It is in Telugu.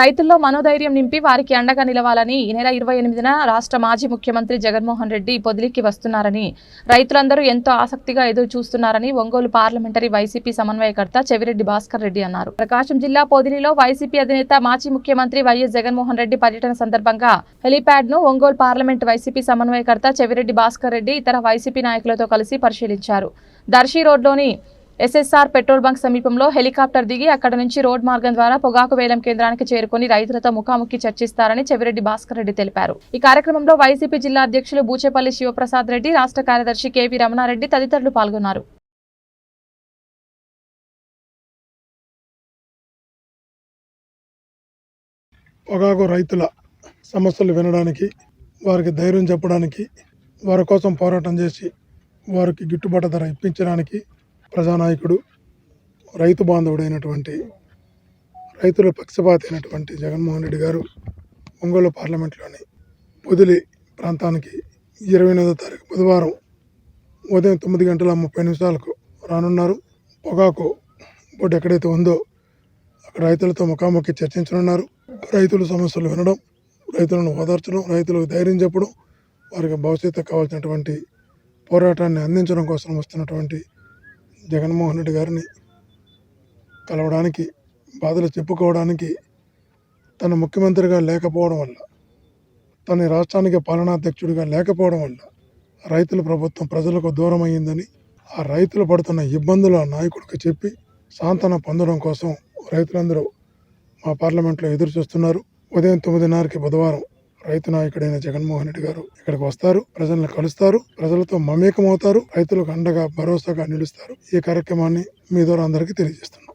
రైతుల్లో మనోధైర్యం నింపి వారికి అండగా నిలవాలని ఈ నెల ఇరవై ఎనిమిదిన రాష్ట్ర మాజీ ముఖ్యమంత్రి జగన్మోహన్ రెడ్డి పొదిలికి వస్తున్నారని రైతులందరూ ఎంతో ఆసక్తిగా ఎదురు చూస్తున్నారని ఒంగోలు పార్లమెంటరీ వైసీపీ సమన్వయకర్త చెవిరెడ్డి భాస్కర్ రెడ్డి అన్నారు. ప్రకాశం జిల్లా పొదిలిలో వైసీపీ అధినేత మాజీ ముఖ్యమంత్రి వైఎస్ జగన్మోహన్ రెడ్డి పర్యటన సందర్భంగా హెలీప్యాడ్ను ఒంగోలు పార్లమెంట్ వైసీపీ సమన్వయకర్త చెవిరెడ్డి భాస్కర్ రెడ్డి ఇతర వైసీపీ నాయకులతో కలిసి పరిశీలించారు. దర్శి రోడ్లోని ఎస్ఎస్ఆర్ పెట్రోల్ బంక్ సమీపంలో హెలికాప్టర్ దిగి అక్కడ నుంచి రోడ్ మార్గం ద్వారా పొగాకు వేలం కేంద్రానికి చేరుకుని రైతులతో ముఖాముఖి చర్చిస్తారని చెవిరెడ్డి భాస్కర్ రెడ్డి తెలిపారు. ఈ కార్యక్రమంలో వైసీపీ జిల్లా అధ్యక్షులు బూచేపల్లి శివప్రసాద్ రెడ్డి రాష్ట్ర కార్యదర్శి కేవీ రమణారెడ్డి తదితరులు పాల్గొన్నారు. పొగాకు రైతుల సమస్యలు వినడానికి వారికి ధైర్యం చెప్పడానికి వారి కోసం పోరాటం చేసి వారికి గిట్టుబాటు ధర ఇప్పించడానికి ప్రజానాయకుడు రైతు బాంధవుడైనటువంటి రైతుల పక్షపాతి అయినటువంటి జగన్మోహన్ రెడ్డి గారు ఒంగోలు పార్లమెంట్లోని పొదిలి ప్రాంతానికి ఇరవై ఎనిమిదో తారీఖు బుధవారం ఉదయం తొమ్మిది గంటల ముప్పై నిమిషాలకు రానున్నారు. పొగాకు బోర్డు ఎక్కడైతే ఉందో అక్కడ రైతులతో ముఖాముఖి చర్చించనున్నారు. రైతుల సమస్యలు వినడం రైతులను ఓదార్చడం రైతులకు ధైర్యం చెప్పడం వారికి భవిష్యత్తు కావాల్సినటువంటి పోరాటాన్ని అందించడం కోసం వస్తున్నటువంటి జగన్మోహన్ రెడ్డి గారిని కలవడానికి బాధలు చెప్పుకోవడానికి తన ముఖ్యమంత్రిగా లేకపోవడం వల్ల తన రాష్ట్రానికి పాలనాధ్యక్షుడిగా లేకపోవడం వల్ల రైతుల ప్రభుత్వం ప్రజలకు దూరం అయ్యిందని ఆ రైతులు పడుతున్న ఇబ్బందులు ఆ నాయకుడికి చెప్పి సాంతన పొందడం కోసం రైతులందరూ మా పార్లమెంట్లో ఎదురు చూస్తున్నారు ఉదయం తొమ్మిదిన్నరకి బుధవారం రైతు నాయకుడైన జగన్మోహన్ రెడ్డి గారు ఇక్కడికి వస్తారు ప్రజలను కలుస్తారు ప్రజలతో మమేకమవుతారు రైతులకు అండగా భరోసాగా నిలుస్తారు. ఈ కార్యక్రమాన్ని మీ ద్వారా అందరికీ తెలియజేస్తున్నాం.